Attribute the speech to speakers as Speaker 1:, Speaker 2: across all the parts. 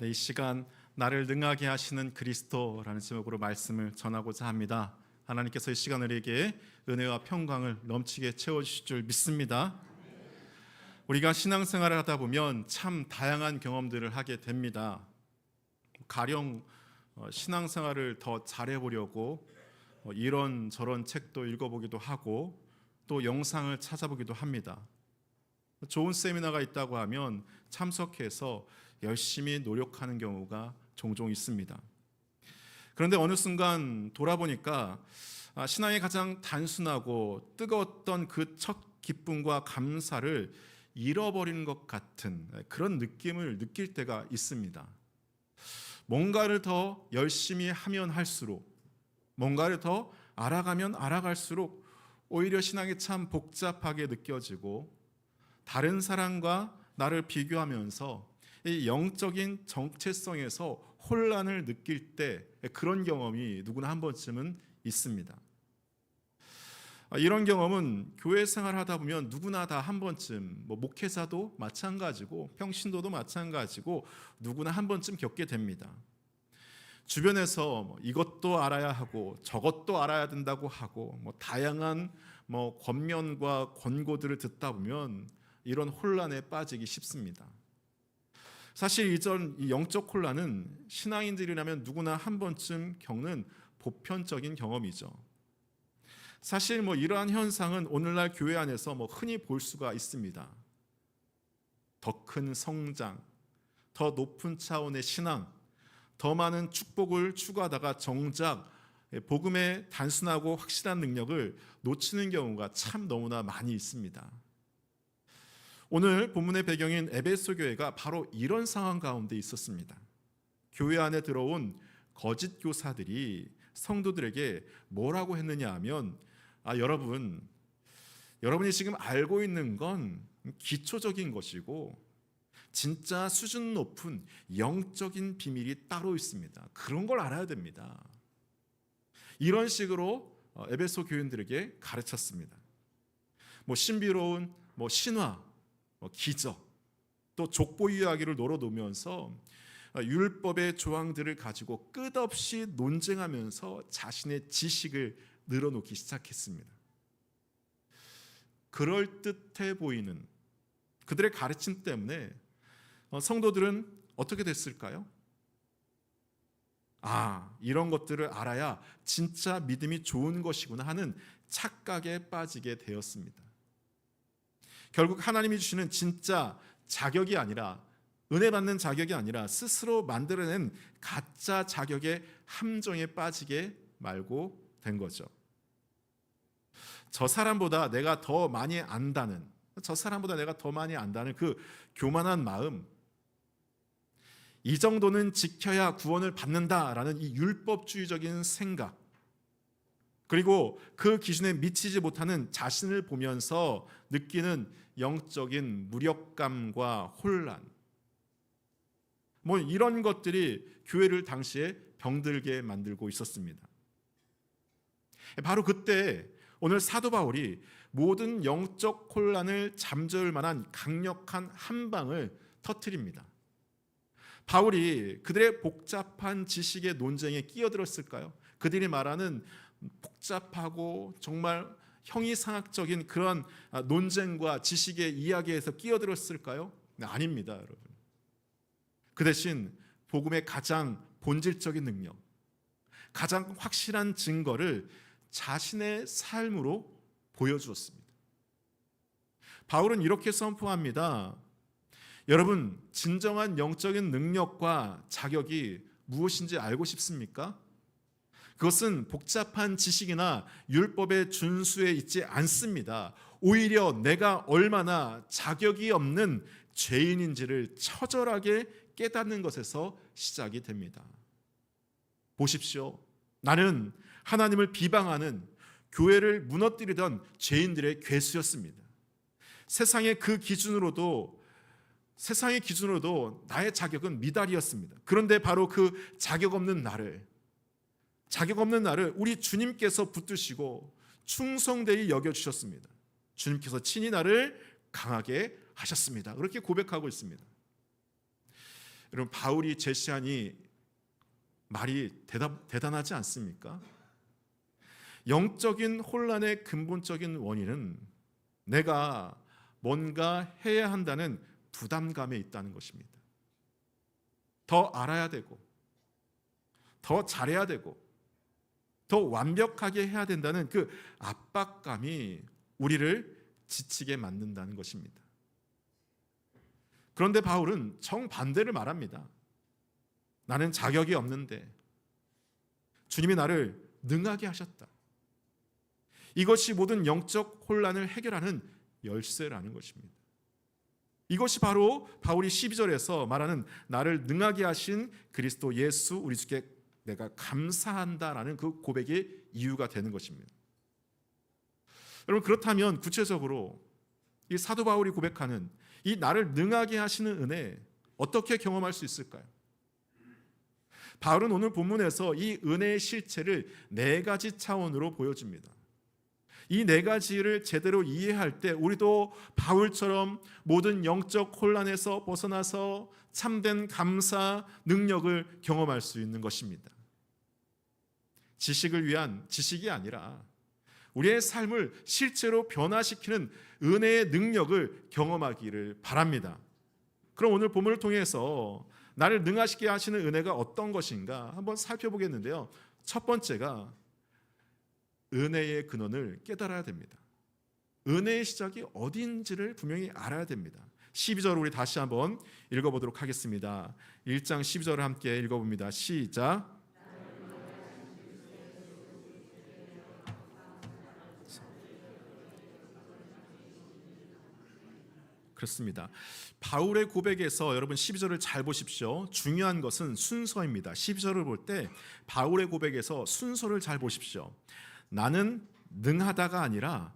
Speaker 1: 네, 이 시간 나를 능하게 하시는 그리스도라는 제목으로 말씀을 전하고자 합니다. 하나님께서 이 시간 우리에게 은혜와 평강을 넘치게 채워 주실 줄 믿습니다. 우리가 신앙생활을 하다 보면 참 다양한 경험들을 하게 됩니다. 가령 어, 신앙생활을 더 잘해 보려고 어, 이런 저런 책도 읽어보기도 하고 또 영상을 찾아보기도 합니다. 좋은 세미나가 있다고 하면 참석해서 열심히 노력하는 경우가 종종 있습니다. 그런데 어느 순간 돌아보니까 아, 신앙의 가장 단순하고 뜨거웠던 그 첫 기쁨과 감사를 잃어버리는 것 같은 그런 느낌을 느낄 때가 있습니다. 뭔가를 더 열심히 하면 할수록 뭔가를 더 알아가면 알아갈수록 오히려 신앙이 참 복잡하게 느껴지고 다른 사람과 나를 비교하면서 이 영적인 정체성에서 혼란을 느낄 때 그런 경험이 누구나 한 번쯤은 있습니다. 아, 이런 경험은 교회 생활하다 보면 누구나 다 한 번쯤 뭐 목회자도 마찬가지고 평신도도 마찬가지고 누구나 한 번쯤 겪게 됩니다. 주변에서 뭐 이것도 알아야 하고 저것도 알아야 된다고 하고 뭐 다양한 뭐 권면과 권고들을 듣다 보면 이런 혼란에 빠지기 쉽습니다. 사실 이전 이 영적 혼란은 신앙인들이라면 누구나 한 번쯤 겪는 보편적인 경험이죠. 사실 뭐 이러한 현상은 오늘날 교회 안에서 뭐 흔히 볼 수가 있습니다. 더 큰 성장, 더 높은 차원의 신앙, 더 많은 축복을 추구하다가 정작 복음의 단순하고 확실한 능력을 놓치는 경우가 참 너무나 많이 있습니다. 오늘 본문의 배경인 에베소 교회가 바로 이런 상황 가운데 있었습니다. 교회 안에 들어온 거짓 교사들이 성도들에게 뭐라고 했느냐 하면 아 여러분 여러분이 지금 알고 있는 건 기초적인 것이고 진짜 수준 높은 영적인 비밀이 따로 있습니다. 그런 걸 알아야 됩니다. 이런 식으로 어, 에베소 교인들에게 가르쳤습니다. 뭐 신비로운 뭐 신화, 뭐 기적, 또 족보 이야기를 놀아놓으면서 어, 율법의 조항들을 가지고 끝없이 논쟁하면서 자신의 지식을 늘어놓기 시작했습니다. 그럴 듯해 보이는 그들의 가르침 때문에 어, 성도들은 어떻게 됐을까요? 아, 이런 것들을 알아야 진짜 믿음이 좋은 것이구나 하는 착각에 빠지게 되었습니다. 결국 하나님이 주시는 진짜 자격이 아니라 은혜 받는 자격이 아니라 스스로 만들어낸 가짜 자격의 함정에 빠지게 말고 된 거죠. 저 사람보다 내가 더 많이 안다는 저 사람보다 내가 더 많이 안다는 그 교만한 마음 이 정도는 지켜야 구원을 받는다라는 이 율법주의적인 생각 그리고 그 기준에 미치지 못하는 자신을 보면서 느끼는 영적인 무력감과 혼란 뭐 이런 것들이 교회를 당시에 병들게 만들고 있었습니다. 바로 그때 오늘 사도 바울이 모든 영적 혼란을 잠재울 만한 강력한 한 방을 터뜨립니다. 바울이 그들의 복잡한 지식의 논쟁에 끼어들었을까요? 그들이 말하는 복잡하고 정말 형이상학적인 그런 논쟁과 지식의 이야기에서 끼어들었을까요? 네, 아닙니다, 여러분. 그 대신 복음의 가장 본질적인 능력, 가장 확실한 증거를 자신의 삶으로 보여주었습니다. 바울은 이렇게 선포합니다. 여러분, 진정한 영적인 능력과 자격이 무엇인지 알고 싶습니까? 그것은 복잡한 지식이나 율법의 준수에 있지 않습니다. 오히려 내가 얼마나 자격이 없는 죄인인지를 처절하게 깨닫는 것에서 시작이 됩니다. 보십시오. 나는 하나님을 비방하는 교회를 무너뜨리던 죄인들의 괴수였습니다. 세상의 그 기준으로도 세상의 기준으로도 나의 자격은 미달이었습니다. 그런데 바로 그 자격 없는 나를 자격 없는 나를 우리 주님께서 붙드시고 충성되이 여겨 주셨습니다. 주님께서 친히 나를 강하게 하셨습니다. 그렇게 고백하고 있습니다. 여러분 바울이 제시한 이 말이 대단, 대단하지 않습니까? 영적인 혼란의 근본적인 원인은 내가 뭔가 해야 한다는 부담감에 있다는 것입니다. 더 알아야 되고, 더 잘해야 되고, 더 완벽하게 해야 된다는 그 압박감이 우리를 지치게 만든다는 것입니다. 그런데 바울은 정반대를 말합니다. 나는 자격이 없는데 주님이 나를 능하게 하셨다. 이것이 모든 영적 혼란을 해결하는 열쇠라는 것입니다. 이것이 바로 바울이 12절에서 말하는 나를 능하게 하신 그리스도 예수 우리 주께 내가 감사한다라는 그 고백의 이유가 되는 것입니다. 여러분 그렇다면 구체적으로 이 사도 바울이 고백하는 이 나를 능하게 하시는 은혜 어떻게 경험할 수 있을까요? 바울은 오늘 본문에서 이 은혜의 실체를 네 가지 차원으로 보여줍니다. 이 네 가지를 제대로 이해할 때 우리도 바울처럼 모든 영적 혼란에서 벗어나서 참된 감사 능력을 경험할 수 있는 것입니다. 지식을 위한 지식이 아니라 우리의 삶을 실제로 변화시키는 은혜의 능력을 경험하기를 바랍니다. 그럼 오늘 본문을 통해서 나를 능하시게 하시는 은혜가 어떤 것인가 한번 살펴보겠는데요. 첫 번째가 은혜의 근원을 깨달아야 됩니다. 은혜의 시작이 어딘지를 분명히 알아야 됩니다. 12절 우리 다시 한번 읽어보도록 하겠습니다. 1장 12절을 함께 읽어봅니다. 시작. 그렇습니다. 바울의 고백에서 여러분 12절을 잘 보십시오. 중요한 것은 순서입니다. 12절을 볼 때 바울의 고백에서 순서를 잘 보십시오. 나는 능하다가 아니라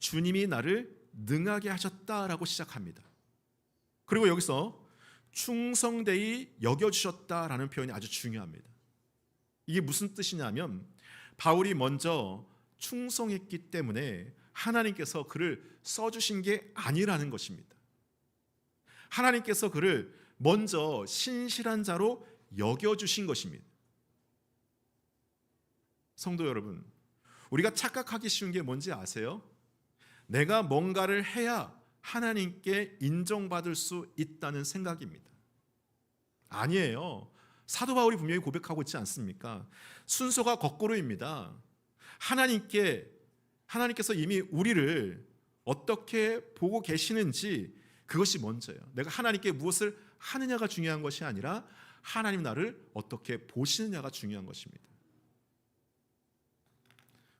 Speaker 1: 주님이 나를 능하게 하셨다라고 시작합니다. 그리고 여기서 충성되이 여겨주셨다라는 표현이 아주 중요합니다. 이게 무슨 뜻이냐면 바울이 먼저 충성했기 때문에 하나님께서 그를 써주신 게 아니라는 것입니다. 하나님께서 그를 먼저 신실한 자로 여겨주신 것입니다. 성도 여러분, 우리가 착각하기 쉬운 게 뭔지 아세요? 내가 뭔가를 해야 하나님께 인정받을 수 있다는 생각입니다. 아니에요. 사도 바울이 분명히 고백하고 있지 않습니까? 순서가 거꾸로입니다. 하나님께 하나님께서 이미 우리를 어떻게 보고 계시는지 그것이 먼저예요. 내가 하나님께 무엇을 하느냐가 중요한 것이 아니라 하나님 나를 어떻게 보시느냐가 중요한 것입니다.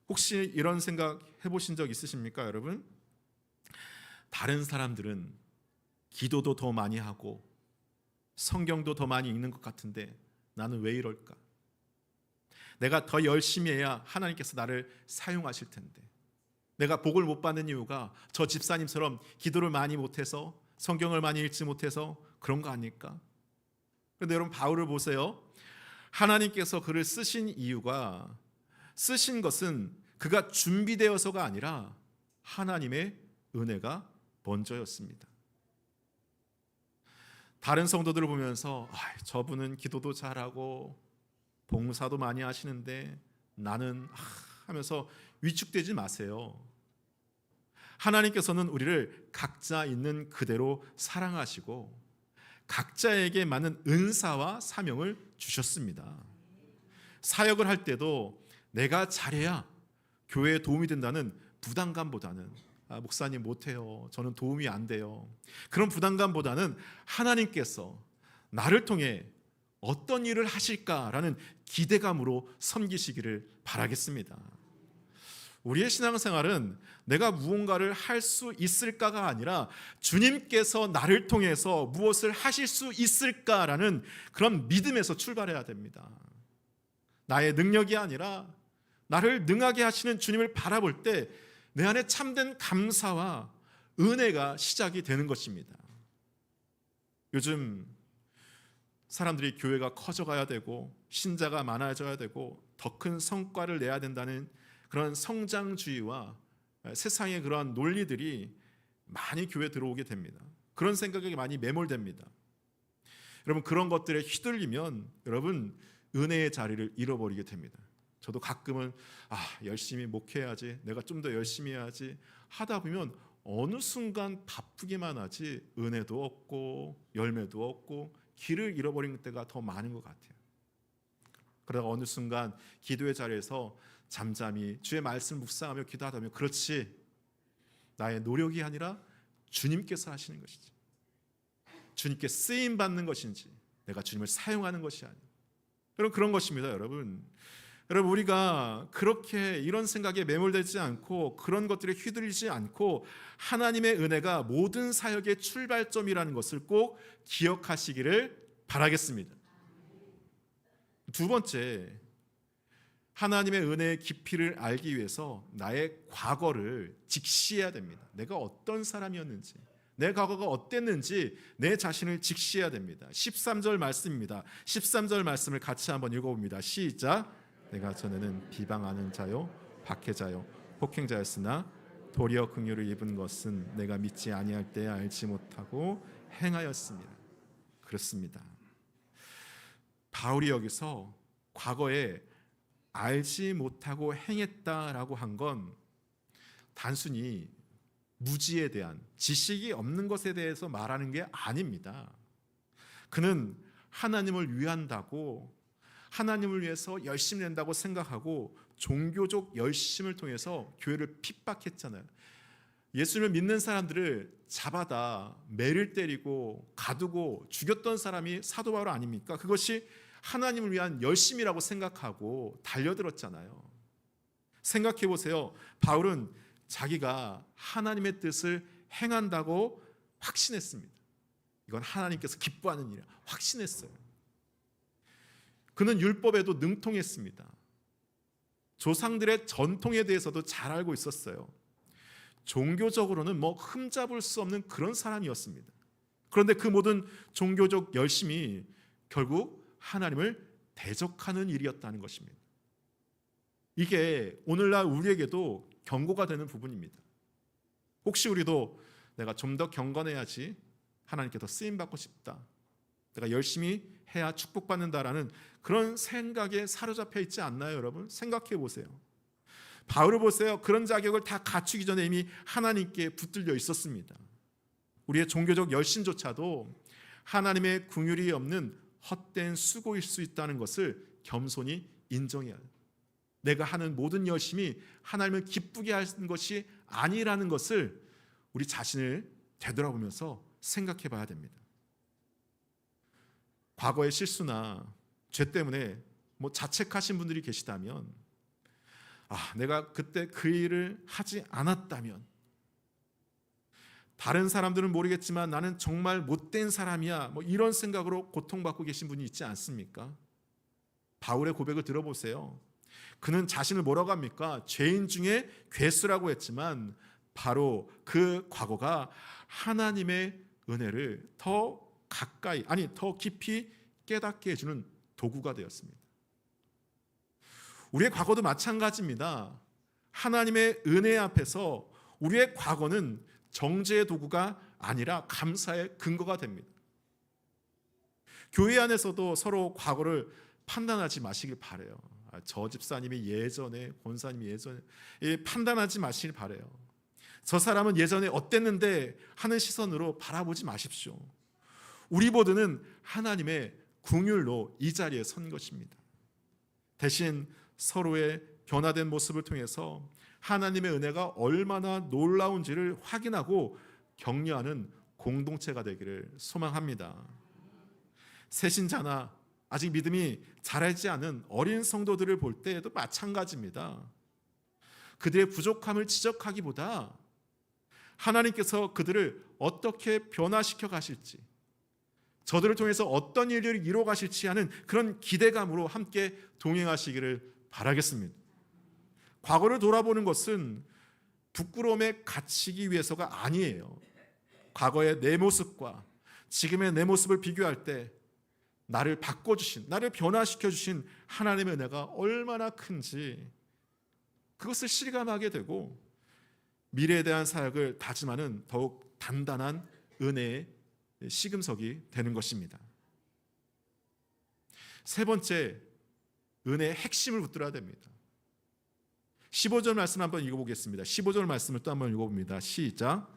Speaker 1: 혹시 이런 생각 해보신 적 있으십니까, 여러분? 다른 사람들은 기도도 더 많이 하고 성경도 더 많이 읽는 것 같은데 나는 왜 이럴까? 내가 더 열심히 해야 하나님께서 나를 사용하실 텐데. 내가 복을 못 받는 이유가 저 집사님처럼 기도를 많이 못해서 성경을 많이 읽지 못해서 그런 거 아닐까? 그런데 여러분 바울을 보세요. 하나님께서 그를 쓰신 이유가 쓰신 것은 그가 준비되어서가 아니라 하나님의 은혜가 먼저였습니다. 다른 성도들을 보면서 아, 저분은 기도도 잘하고 봉사도 많이 하시는데 나는 아, 하면서 위축되지 마세요. 하나님께서는 우리를 각자 있는 그대로 사랑하시고 각자에게 맞는 은사와 사명을 주셨습니다. 사역을 할 때도 내가 잘해야 교회에 도움이 된다는 부담감보다는 아, 목사님 못해요. 저는 도움이 안 돼요. 그런 부담감보다는 하나님께서 나를 통해 어떤 일을 하실까라는 기대감으로 섬기시기를 바라겠습니다. 우리의 신앙생활은 내가 무언가를 할 수 있을까가 아니라 주님께서 나를 통해서 무엇을 하실 수 있을까라는 그런 믿음에서 출발해야 됩니다. 나의 능력이 아니라 나를 능하게 하시는 주님을 바라볼 때 내 안에 참된 감사와 은혜가 시작이 되는 것입니다. 요즘 사람들이 교회가 커져가야 되고 신자가 많아져야 되고 더 큰 성과를 내야 된다는 그런 성장주의와 세상의 그러한 논리들이 많이 교회 들어오게 됩니다. 그런 생각에 많이 매몰됩니다. 여러분 그런 것들에 휘둘리면 여러분 은혜의 자리를 잃어버리게 됩니다. 저도 가끔은 아 열심히 목회해야지 내가 좀 더 열심히 해야지 하다 보면 어느 순간 바쁘기만 하지 은혜도 없고 열매도 없고 길을 잃어버리는 때가 더 많은 것 같아요. 그러다가 어느 순간 기도의 자리에서 잠잠히 주의 말씀 묵상하며 기도하다 보면 그렇지 나의 노력이 아니라 주님께서 하시는 것이지 주님께 쓰임 받는 것인지 내가 주님을 사용하는 것이 아니에요. 그런 것입니다, 여러분. 여러분 우리가 그렇게 이런 생각에 매몰되지 않고 그런 것들에 휘둘리지 않고 하나님의 은혜가 모든 사역의 출발점이라는 것을 꼭 기억하시기를 바라겠습니다. 두 번째 하나님의 은혜의 깊이를 알기 위해서 나의 과거를 직시해야 됩니다. 내가 어떤 사람이었는지, 내 과거가 어땠는지 내 자신을 직시해야 됩니다. 13절 말씀입니다. 13절 말씀을 같이 한번 읽어봅니다. 시작. 내가 전에는 비방하는 자요, 박해자요, 폭행자였으나 도리어 긍휼을 입은 것은 내가 믿지 아니할 때 알지 못하고 행하였습니다. 그렇습니다. 바울이 여기서 과거에 알지 못하고 행했다라고 한 건 단순히 무지에 대한 지식이 없는 것에 대해서 말하는 게 아닙니다. 그는 하나님을 위한다고 하나님을 위해서 열심히 낸다고 생각하고 종교적 열심을 통해서 교회를 핍박했잖아요. 예수님을 믿는 사람들을 잡아다 매를 때리고 가두고 죽였던 사람이 사도 바울 아닙니까? 그것이 하나님을 위한 열심이라고 생각하고 달려들었잖아요. 생각해 보세요. 바울은 자기가 하나님의 뜻을 행한다고 확신했습니다. 이건 하나님께서 기뻐하는 일이야. 확신했어요. 그는 율법에도 능통했습니다. 조상들의 전통에 대해서도 잘 알고 있었어요. 종교적으로는 뭐 흠잡을 수 없는 그런 사람이었습니다. 그런데 그 모든 종교적 열심이 결국 하나님을 대적하는 일이었다는 것입니다. 이게 오늘날 우리에게도 경고가 되는 부분입니다. 혹시 우리도 내가 좀 더 경건해야지 하나님께 더 쓰임 받고 싶다. 내가 열심히 해야 축복받는다라는 그런 생각에 사로잡혀 있지 않나요, 여러분? 생각해 보세요. 바울을 보세요. 그런 자격을 다 갖추기 전에 이미 하나님께 붙들려 있었습니다. 우리의 종교적 열심조차도 하나님의 궁율이 없는 헛된 수고일 수 있다는 것을 겸손히 인정해야 해요. 내가 하는 모든 열심이 하나님을 기쁘게 하는 것이 아니라는 것을 우리 자신을 되돌아보면서 생각해 봐야 됩니다. 과거의 실수나 죄 때문에 뭐 자책하신 분들이 계시다면 아, 내가 그때 그 일을 하지 않았다면 다른 사람들은 모르겠지만 나는 정말 못된 사람이야. 뭐 이런 생각으로 고통받고 계신 분이 있지 않습니까? 바울의 고백을 들어보세요. 그는 자신을 뭐라고 합니까? 죄인 중에 괴수라고 했지만 바로 그 과거가 하나님의 은혜를 더 가까이 아니 더 깊이 깨닫게 해주는 도구가 되었습니다. 우리의 과거도 마찬가지입니다. 하나님의 은혜 앞에서 우리의 과거는 정죄의 도구가 아니라 감사의 근거가 됩니다. 교회 안에서도 서로 과거를 판단하지 마시길 바래요. 아, 저 집사님이 예전에 권사님이 예전에 판단하지 마시길 바래요. 저 사람은 예전에 어땠는데 하는 시선으로 바라보지 마십시오. 우리 모두는 하나님의 궁율로 이 자리에 선 것입니다. 대신 서로의 변화된 모습을 통해서 하나님의 은혜가 얼마나 놀라운지를 확인하고 격려하는 공동체가 되기를 소망합니다. 새신자나 아직 믿음이 자라지 않은 어린 성도들을 볼 때에도 마찬가지입니다. 그들의 부족함을 지적하기보다 하나님께서 그들을 어떻게 변화시켜 가실지, 저들을 통해서 어떤 일을 이루어 가실지 하는 그런 기대감으로 함께 동행하시기를 바라겠습니다. 과거를 돌아보는 것은 부끄러움에 갇히기 위해서가 아니에요. 과거의 내 모습과 지금의 내 모습을 비교할 때 나를 바꿔주신, 나를 변화시켜주신 하나님의 은혜가 얼마나 큰지 그것을 실감하게 되고 미래에 대한 사역을 다짐하는 더욱 단단한 은혜의 시금석이 되는 것입니다. 세 번째 은혜의 핵심을 붙들어야 됩니다. 15절 말씀 한번 읽어보겠습니다. 15절 말씀을 또 한번 읽어봅니다. 시작.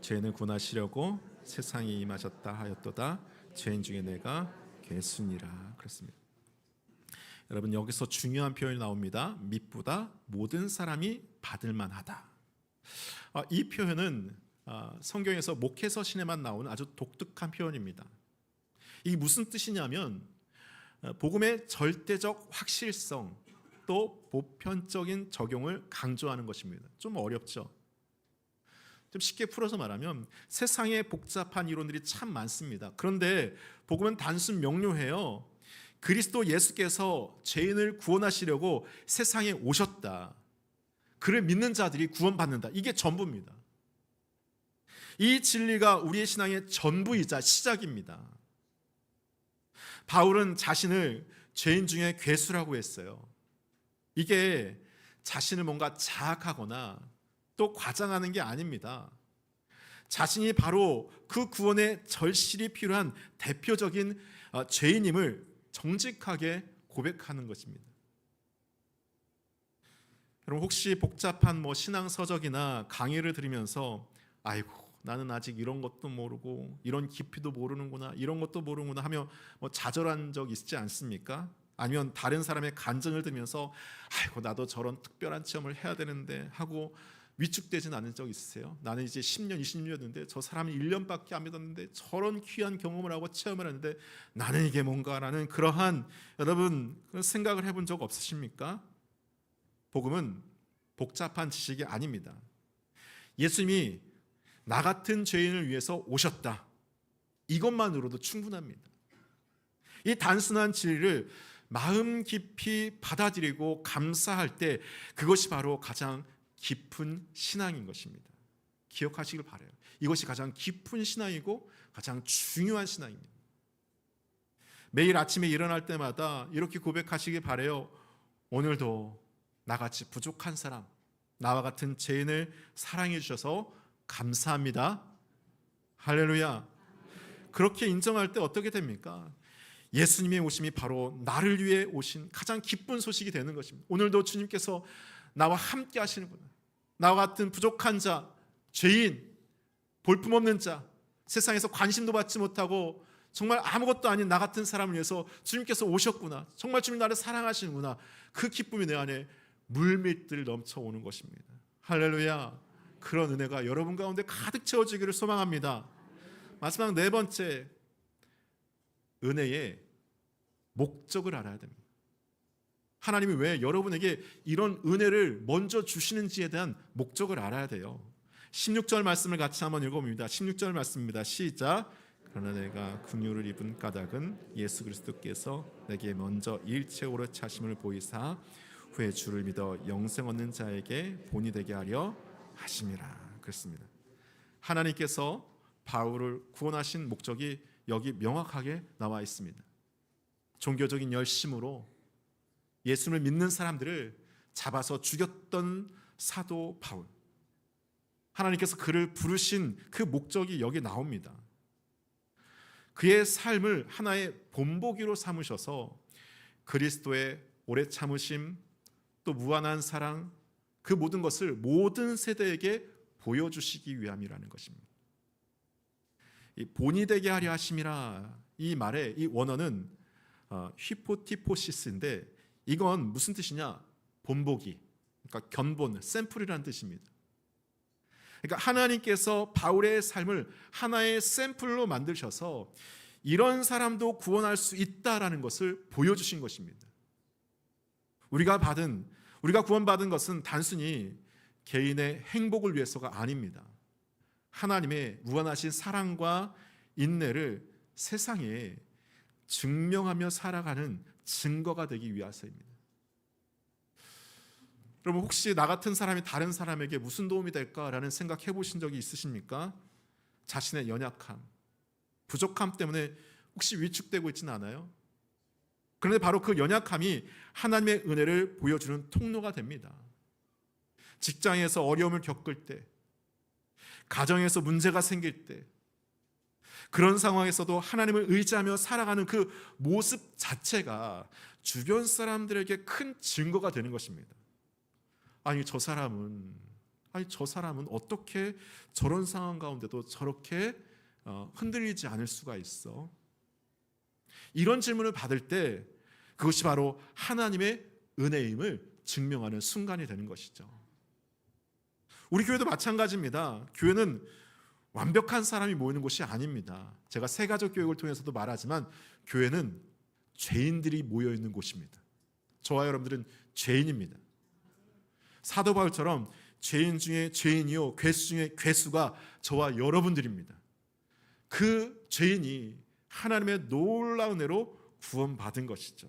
Speaker 1: 죄는 군하시려고 세상에 임하셨다 하였도다. 죄인 중에 내가 괴순이라 그랬습니다. 여러분 여기서 중요한 표현이 나옵니다. 밑보다 모든 사람이 받을 만하다. 아, 이 표현은 아, 성경에서 목회서 신에만 나오는 아주 독특한 표현입니다. 이 무슨 뜻이냐면 어, 복음의 절대적 확실성 또 보편적인 적용을 강조하는 것입니다. 좀 어렵죠. 좀 쉽게 풀어서 말하면 세상에 복잡한 이론들이 참 많습니다. 그런데 복음은 단순 명료해요. 그리스도 예수께서 죄인을 구원하시려고 세상에 오셨다. 그를 믿는 자들이 구원받는다. 이게 전부입니다. 이 진리가 우리의 신앙의 전부이자 시작입니다. 바울은 자신을 죄인 중에 괴수라고 했어요. 이게 자신을 뭔가 자학하거나 또 과장하는 게 아닙니다. 자신이 바로 그 구원의 절실히 필요한 대표적인 어, 죄인임을 정직하게 고백하는 것입니다. 여러분 혹시 복잡한 뭐 신앙 서적이나 강의를 들으면서 아이고 나는 아직 이런 것도 모르고 이런 깊이도 모르는구나 이런 것도 모르는구나 하며 뭐 좌절한 적 있지 않습니까? 아니면 다른 사람의 간증을 들으면서 아이고 나도 저런 특별한 체험을 해야 되는데 하고 위축되진 않은 적 있으세요? 나는 이제 10년, 20년이었는데 저 사람이 1년밖에 안 믿었는데 저런 귀한 경험을 하고 체험을 했는데 나는 이게 뭔가라는 그러한 여러분 생각을 해본 적 없으십니까? 복음은 복잡한 지식이 아닙니다. 예수님이 나 같은 죄인을 위해서 오셨다. 이것만으로도 충분합니다. 이 단순한 진리를 마음 깊이 받아들이고 감사할 때 그것이 바로 가장 깊은 신앙인 것입니다. 기억하시길 바래요. 이것이 가장 깊은 신앙이고 가장 중요한 신앙입니다. 매일 아침에 일어날 때마다 이렇게 고백하시길 바래요. 오늘도 나같이 부족한 사람, 나와 같은 죄인을 사랑해 주셔서 감사합니다. 할렐루야. 그렇게 인정할 때 어떻게 됩니까? 예수님의 오심이 바로 나를 위해 오신 가장 기쁜 소식이 되는 것입니다. 오늘도 주님께서 나와 함께 하시는구나. 나와 같은 부족한 자, 죄인, 볼품없는 자, 세상에서 관심도 받지 못하고 정말 아무것도 아닌 나 같은 사람을 위해서 주님께서 오셨구나. 정말 주님 나를 사랑하시는구나. 그 기쁨이 내 안에 물밀들 넘쳐오는 것입니다. 할렐루야. 그런 은혜가 여러분 가운데 가득 채워지기를 소망합니다. 마지막 네 번째 은혜의 목적을 알아야 됩니다. 하나님이 왜 여러분에게 이런 은혜를 먼저 주시는지에 대한 목적을 알아야 돼요. 16절 말씀을 같이 한번 읽어봅니다. 16절 말씀입니다. 시작. 그러나 내가 긍휼을 입은 까닭은 예수 그리스도께서 내게 먼저 일체오로 차심을 보이사 후에 주를 믿어 영생 얻는 자에게 본이 되게 하려 하심이라 그랬습니다. 하나님께서 바울을 구원하신 목적이 여기 명확하게 나와 있습니다. 종교적인 열심으로 예수를 믿는 사람들을 잡아서 죽였던 사도 바울. 하나님께서 그를 부르신 그 목적이 여기 나옵니다. 그의 삶을 하나의 본보기로 삼으셔서 그리스도의 오래 참으심 또 무한한 사랑 그 모든 것을 모든 세대에게 보여주시기 위함이라는 것입니다. 이 본이 되게 하려 하심이라 이 말의 이 원어는 어, 히포티포시스인데 이건 무슨 뜻이냐? 본보기, 그러니까 견본, 샘플이라는 뜻입니다. 그러니까 하나님께서 바울의 삶을 하나의 샘플로 만드셔서 이런 사람도 구원할 수 있다라는 것을 보여주신 것입니다. 우리가 받은 우리가 구원받은 것은 단순히 개인의 행복을 위해서가 아닙니다. 하나님의 무한하신 사랑과 인내를 세상에 증명하며 살아가는 증거가 되기 위해서입니다. 여러분 혹시 나 같은 사람이 다른 사람에게 무슨 도움이 될까라는 생각해 보신 적이 있으십니까? 자신의 연약함, 부족함 때문에 혹시 위축되고 있지는 않아요? 그런데 바로 그 연약함이 하나님의 은혜를 보여주는 통로가 됩니다. 직장에서 어려움을 겪을 때, 가정에서 문제가 생길 때, 그런 상황에서도 하나님을 의지하며 살아가는 그 모습 자체가 주변 사람들에게 큰 증거가 되는 것입니다. 아니 저 사람은 아니 저 사람은 어떻게 저런 상황 가운데도 저렇게 어, 흔들리지 않을 수가 있어? 이런 질문을 받을 때 그것이 바로 하나님의 은혜임을 증명하는 순간이 되는 것이죠. 우리 교회도 마찬가지입니다. 교회는 완벽한 사람이 모이는 곳이 아닙니다. 제가 세가족 교육을 통해서도 말하지만 교회는 죄인들이 모여 있는 곳입니다. 저와 여러분들은 죄인입니다. 사도 바울처럼 죄인 중에 죄인이요 괴수 중에 괴수가 저와 여러분들입니다. 그 죄인이 하나님의 놀라운 은혜로 구원받은 것이죠.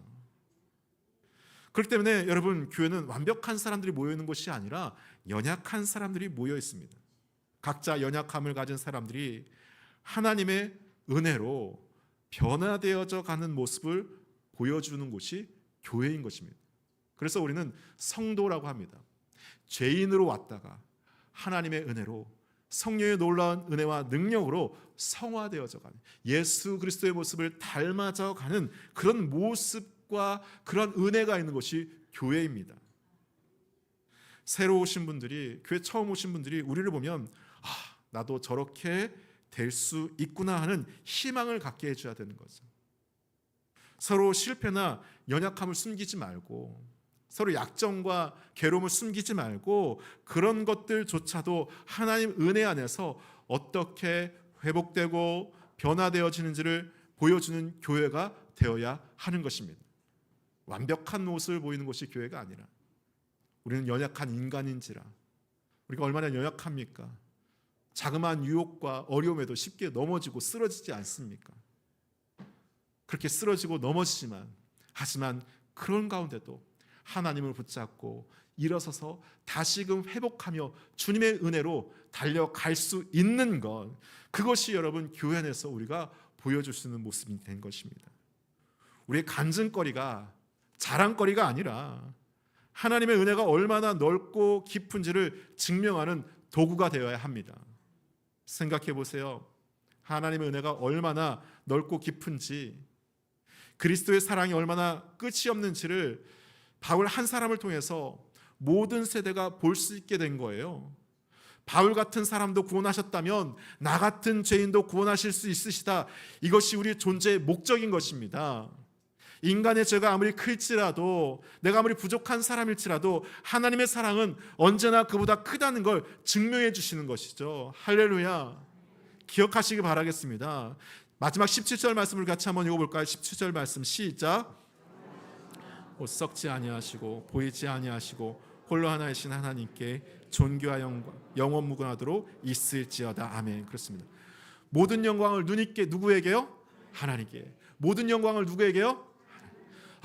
Speaker 1: 그렇기 때문에 여러분 교회는 완벽한 사람들이 모여 있는 곳이 아니라 연약한 사람들이 모여 있습니다. 각자 연약함을 가진 사람들이 하나님의 은혜로 변화되어져 가는 모습을 보여주는 곳이 교회인 것입니다. 그래서 우리는 성도라고 합니다. 죄인으로 왔다가 하나님의 은혜로 성령의 놀라운 은혜와 능력으로 성화되어져 가는 예수 그리스도의 모습을 닮아져 가는 그런 모습 과 그런 은혜가 있는 것이 교회입니다. 새로 오신 분들이 교회 처음 오신 분들이 우리를 보면 아, 나도 저렇게 될 수 있구나 하는 희망을 갖게 해줘야 되는 거죠. 서로 실패나 연약함을 숨기지 말고 서로 약점과 괴로움을 숨기지 말고 그런 것들조차도 하나님 은혜 안에서 어떻게 회복되고 변화되어지는지를 보여주는 교회가 되어야 하는 것입니다. 완벽한 모습을 보이는 것이 교회가 아니라 우리는 연약한 인간인지라 우리가 얼마나 연약합니까? 자그마한 유혹과 어려움에도 쉽게 넘어지고 쓰러지지 않습니까? 그렇게 쓰러지고 넘어지지만 하지만 그런 가운데도 하나님을 붙잡고 일어서서 다시금 회복하며 주님의 은혜로 달려갈 수 있는 것 그것이 여러분 교회 안에서 우리가 보여줄 수 있는 모습이 된 것입니다. 우리의 간증거리가 자랑거리가 아니라 하나님의 은혜가 얼마나 넓고 깊은지를 증명하는 도구가 되어야 합니다. 생각해 보세요. 하나님의 은혜가 얼마나 넓고 깊은지 그리스도의 사랑이 얼마나 끝이 없는지를 바울 한 사람을 통해서 모든 세대가 볼 수 있게 된 거예요. 바울 같은 사람도 구원하셨다면 나 같은 죄인도 구원하실 수 있으시다. 이것이 우리 존재의 목적인 것입니다. 인간의 죄가 아무리 클지라도 내가 아무리 부족한 사람일지라도 하나님의 사랑은 언제나 그보다 크다는 걸 증명해 주시는 것이죠. 할렐루야. 기억하시기 바라겠습니다. 마지막 17절 말씀을 같이 한번 읽어볼까요? 17절 말씀 시작. 옷 썩지 아니하시고 보이지 아니하시고 홀로 하나이신 하나님께 존귀와 영광 영원 무궁하도록 있을지어다 아멘 그렇습니다. 모든 영광을 눈있게 누구에게요? 하나님께. 모든 영광을 누구에게요?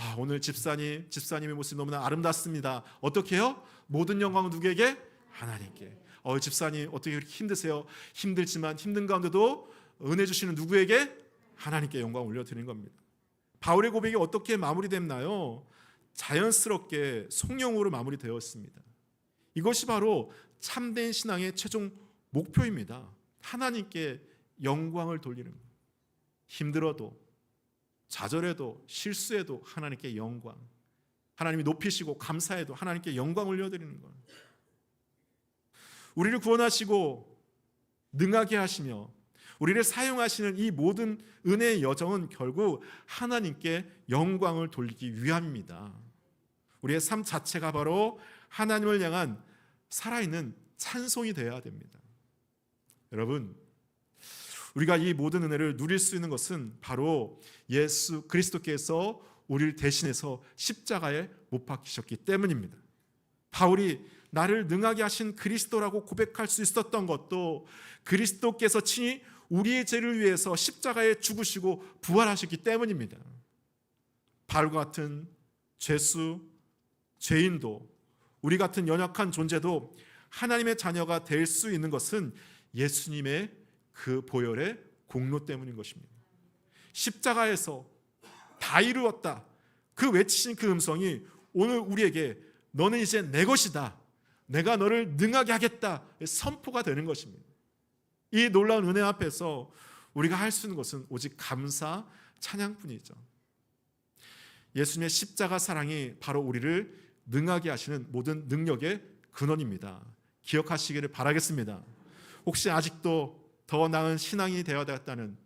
Speaker 1: 아, 오늘 집사님, 집사님의 모습이 너무나 아름답습니다. 어떻게요? 모든 영광은 누구에게? 하나님께. 어, 집사님 어떻게 그렇게 힘드세요? 힘들지만 힘든 가운데도 은혜 주시는 누구에게? 하나님께 영광 올려드리는 겁니다. 바울의 고백이 어떻게 마무리됐나요? 자연스럽게 성령으로 마무리되었습니다. 이것이 바로 참된 신앙의 최종 목표입니다. 하나님께 영광을 돌리는 것. 힘들어도 좌절해도 실수해도 하나님께 영광. 하나님이 높이시고 감사해도 하나님께 영광 올려드리는 것. 우리를 구원하시고 능하게 하시며 우리를 사용하시는 이 모든 은혜의 여정은 결국 하나님께 영광을 돌리기 위함입니다. 우리의 삶 자체가 바로 하나님을 향한 살아있는 찬송이 되어야 됩니다. 여러분, 우리가 이 모든 은혜를 누릴 수 있는 것은 바로 예수 그리스도께서 우리를 대신해서 십자가에 못 박히셨기 때문입니다. 바울이 나를 능하게 하신 그리스도라고 고백할 수 있었던 것도 그리스도께서 친히 우리의 죄를 위해서 십자가에 죽으시고 부활하셨기 때문입니다. 바울과 같은 죄수, 죄인도 우리 같은 연약한 존재도 하나님의 자녀가 될 수 있는 것은 예수님의 그 보혈의 공로 때문인 것입니다. 십자가에서 다 이루었다. 그 외치신 그 음성이 오늘 우리에게 너는 이제 내 것이다. 내가 너를 능하게 하겠다. 선포가 되는 것입니다. 이 놀라운 은혜 앞에서 우리가 할 수 있는 것은 오직 감사, 찬양뿐이죠. 예수님의 십자가 사랑이 바로 우리를 능하게 하시는 모든 능력의 근원입니다. 기억하시기를 바라겠습니다. 혹시 아직도 더 나은 신앙이 되어야 되겠다는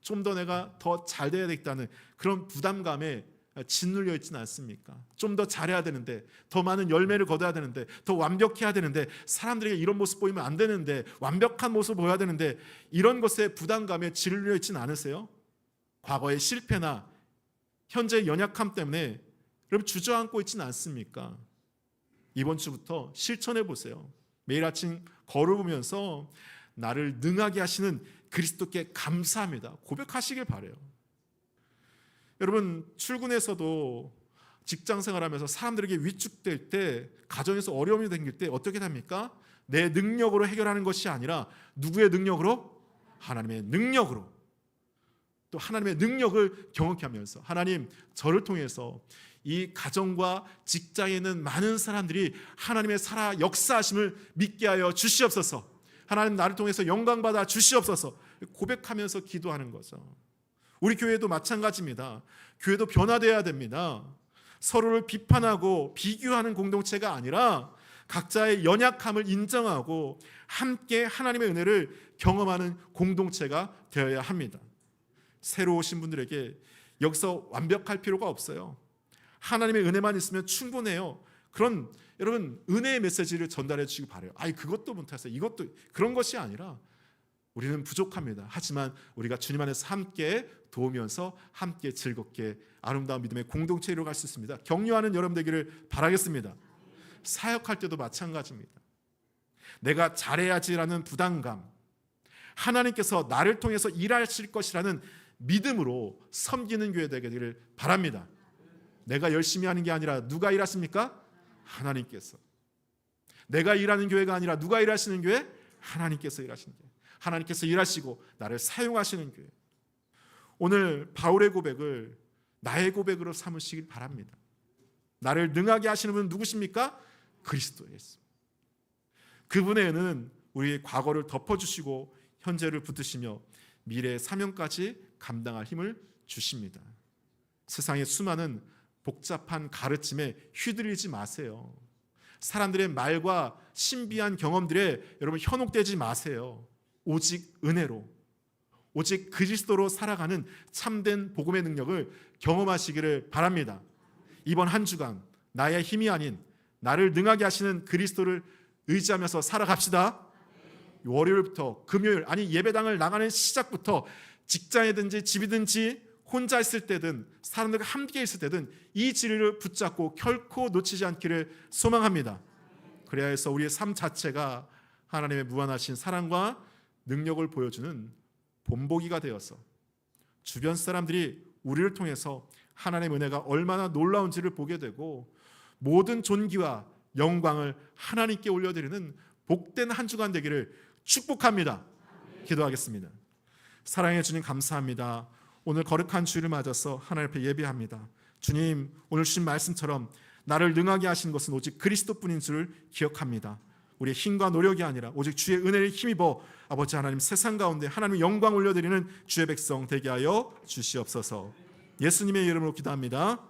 Speaker 1: 좀 더 내가 더 잘 되어야 되겠다는 그런 부담감에 짓눌려 있지는 않습니까? 좀 더 잘해야 되는데, 더 많은 열매를 거둬야 되는데, 더 완벽해야 되는데, 사람들에게 이런 모습 보이면 안 되는데, 완벽한 모습 보여야 되는데, 이런 것에 부담감에 짓눌려 있지는 않으세요? 과거의 실패나 현재의 연약함 때문에 여러분 주저앉고 있지는 않습니까? 이번 주부터 실천해 보세요. 매일 아침 걸어보면서 나를 능하게 하시는 그리스도께 감사합니다. 고백하시길 바래요. 여러분 출근해서도 직장 생활하면서 사람들에게 위축될 때 가정에서 어려움이 생길 때 어떻게 됩니까? 내 능력으로 해결하는 것이 아니라 누구의 능력으로? 하나님의 능력으로 또 하나님의 능력을 경험케 하면서 하나님 저를 통해서 이 가정과 직장에 있는 많은 사람들이 하나님의 살아 역사하심을 믿게 하여 주시옵소서. 하나님 나를 통해서 영광 받아 주시옵소서. 고백하면서 기도하는 거죠. 우리 교회도 마찬가지입니다. 교회도 변화돼야 됩니다. 서로를 비판하고 비교하는 공동체가 아니라 각자의 연약함을 인정하고 함께 하나님의 은혜를 경험하는 공동체가 되어야 합니다. 새로 오신 분들에게 여기서 완벽할 필요가 없어요. 하나님의 은혜만 있으면 충분해요. 그런 여러분 은혜의 메시지를 전달해 주시기 바래요. 아이 그것도 못하세요. 이것도 그런 것이 아니라 우리는 부족합니다. 하지만 우리가 주님 안에서 함께 도우면서 함께 즐겁게 아름다운 믿음의 공동체 이루어갈 수 있습니다. 격려하는 여러분 되기를 바라겠습니다. 사역할 때도 마찬가지입니다. 내가 잘해야지라는 부담감, 하나님께서 나를 통해서 일하실 것이라는 믿음으로 섬기는 교회 되기를 바랍니다. 내가 열심히 하는 게 아니라 누가 일하십니까? 하나님께서. 내가 일하는 교회가 아니라 누가 일하시는 교회? 하나님께서 일하시는 교회. 하나님께서 일하시고 나를 사용하시는 교회. 오늘 바울의 고백을 나의 고백으로 삼으시길 바랍니다. 나를 능하게 하시는 분은 누구십니까? 그리스도 예수. 그분의 은은 우리의 과거를 덮어주시고 현재를 붙드시며 미래의 사명까지 감당할 힘을 주십니다. 세상의 수많은 복잡한 가르침에 휘둘리지 마세요. 사람들의 말과 신비한 경험들에 여러분 현혹되지 마세요. 오직 은혜로, 오직 그리스도로 살아가는 참된 복음의 능력을 경험하시기를 바랍니다. 이번 한 주간 나의 힘이 아닌 나를 능하게 하시는 그리스도를 의지하면서 살아갑시다. 월요일부터 금요일 아니 예배당을 나가는 시작부터 직장이든지 집이든지 혼자 있을 때든 사람들과 함께 있을 때든 이 진리를 붙잡고 결코 놓치지 않기를 소망합니다. 그래야 해서 우리의 삶 자체가 하나님의 무한하신 사랑과 능력을 보여주는 본보기가 되어서 주변 사람들이 우리를 통해서 하나님의 은혜가 얼마나 놀라운지를 보게 되고 모든 존귀와 영광을 하나님께 올려드리는 복된 한 주간 되기를 축복합니다. 기도하겠습니다. 사랑해 주님 감사합니다. 오늘 거룩한 주일을 맞아서 하나님 앞에 예배합니다. 주님 오늘 주신 말씀처럼 나를 능하게 하신 것은 오직 그리스도뿐인 줄을 기억합니다. 우리의 힘과 노력이 아니라 오직 주의 은혜를 힘입어 아버지 하나님 세상 가운데 하나님의 영광 올려드리는 주의 백성 되게 하여 주시옵소서. 예수님의 이름으로 기도합니다.